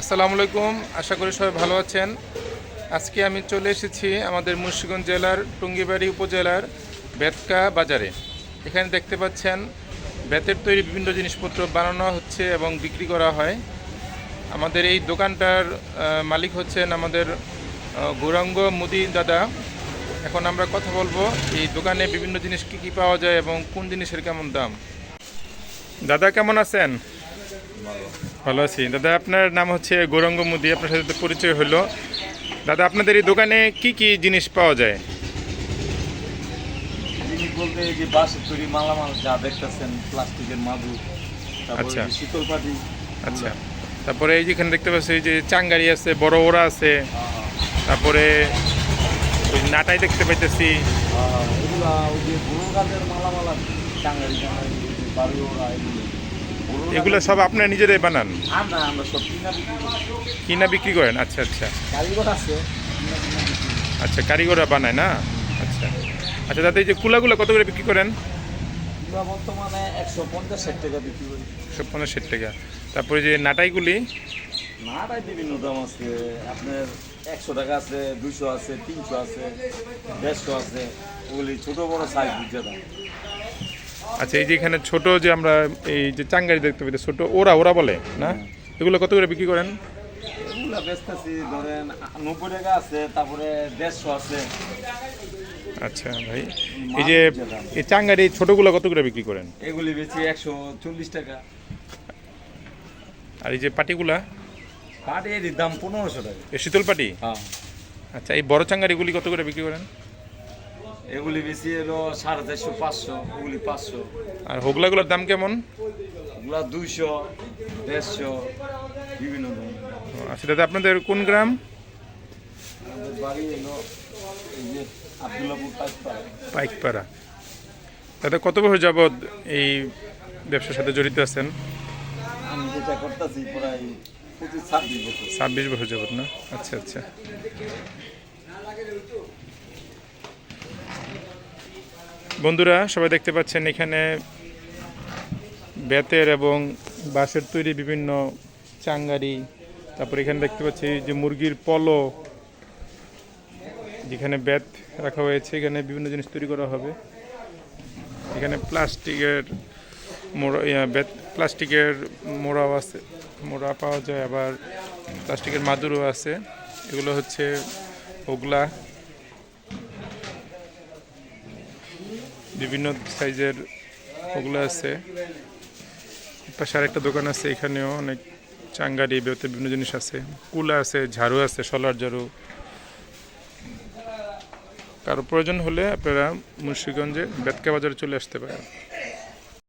আসসালামু আলাইকুম, আশা করি সবাই ভালো আছেন। আজকে আমি চলে এসেছি আমাদের মুন্সিগঞ্জ জেলার টুঙ্গিবাড়ি উপজেলার বেতকা বাজারে। এখানে দেখতে পাচ্ছেন বেতের তৈরি বিভিন্ন জিনিসপত্র বানানো হচ্ছে এবং বিক্রি করা হয়। আমাদের এই দোকানটার মালিক হচ্ছেন আমাদের গৌরাঙ্গ মুদি দাদা। এখন আমরা কথা বলব এই দোকানে বিভিন্ন জিনিস কী কী পাওয়া যায় এবং কোন জিনিসের কেমন দাম। দাদা, কেমন আছেন? আছি। দাদা আপনার নাম হচ্ছে গৌরঙ্গ মুদি আপনার সাথে তো পরিচয় হলো। দাদা আপনাদের এই দোকানে কি কি জিনিস পাওয়া যায়? জিনিস বলতে এই যে বাঁশের তৈরি মালামাল যা দেখতেছেন প্লাস্টিকের মাদু তারপরে আচ্ছা। যে শীতল পাটি আচ্ছা তারপরে এই যেখানে দেখতে পাচ্ছি এই যে চাঙ্গারি আছে বড় ওরা আছে তারপরে ওই নাটাই দেখতে পাইতেছি। এগুলা ওই যে বুড়ো গাছের মালামাল আছে টাঙ্গারি টাঙ্গারি বাড়ি ওরা এগুলো। এগুলো সব আপনারা নিজেরাই বানান? কিনা বিক্রি কিনা বিক্রি করেন? আচ্ছা আচ্ছা। আচ্ছা কারিগররা বানায় না? আচ্ছা। আচ্ছা দাদা এই যে কুলাগুলো কত করে বিক্রি করেন? বর্তমানে একশো পঞ্চাশ ষাট টাকা বিক্রি করি। ষাট টাকা। তারপরে যে নাটাইগুলি? নাটাই বিভিন্ন দাম আছে। আপনার একশো টাকা আছে দুইশো আছে তিনশো আছে দেড়শো আছে। ওগুলি ছোটো বড় সাইজ বুঝে দাম। আচ্ছা এই যে এখানে ছোট যে আমরা এই যে চাঙ্গারি দেখতে পাই ছোট ওরা ওরা বলে না? এগুলো কত করে বিক্রি করেন? এগুলা বেচতেছি ধরেন নব্বই টাকা আছে তারপরে দেড়শো আছে। আচ্ছা ভাই এই যে এই চাঙ্গারি ছোটগুলো কত করে বিক্রি করেন? এগুলি বেচি একশো চল্লিশ টাকা। আর এই যে পাটিগুলা? পাট এর দাম পনেরোশো টাকা। শীতল পাটি? হ্যাঁ। আচ্ছা এই বড় চাঙ্গারিগুলি কত করে বিক্রি করেন? এগুলি বেশি এলো সাড়ে চারশো পাঁচশো ওগুলি পাঁচশো। আর হোগলাগুলোর দাম কেমন? ওগুলা দুইশো দেড়শো বিভিন্ন দাম। আচ্ছা দাদা আপনাদের কোন গ্রাম? বাড়ি এলো এই যে আবদুল্লাপুর পাঁচপাড়া পাইকপাড়া। দাদা কত বছর যাবৎ এই ব্যবসার সাথে জড়িত আছেন? আমি যেটা করতেছি প্রায় ছাব্বিশ বছর। ছাব্বিশ বছর যাবৎ না? আচ্ছা আচ্ছা। বন্ধুরা, সবাই দেখতে পাচ্ছেন এখানে বেতের এবং বাঁশের তৈরি বিভিন্ন চাঙ্গারি। তারপর এখানে দেখতে পাচ্ছি যে মুরগির পলো, যেখানে বেত রাখা হয়েছে, এখানে বিভিন্ন জিনিস তৈরি করা হবে। এখানে প্লাস্টিকের মোড়া বেত, প্লাস্টিকের মোড়াও আছে, মোড়া পাওয়া যায়, আবার প্লাস্টিকের মাদুরও আছে। এগুলো হচ্ছে ওগলা বিভিন্ন সাইজের ওগুলো আছে। পাশে আরেকটা দোকান আছে, এখানেও অনেক চাঙ্গারি বেতে বিভিন্ন জিনিস আছে। কুলা আছে, ঝাড়ু আছে সলার ঝাড়ু। কারও প্রয়োজন হলে আপনারা মুন্সিগঞ্জে বেতকা বাজারে চলে আসতে পারেন।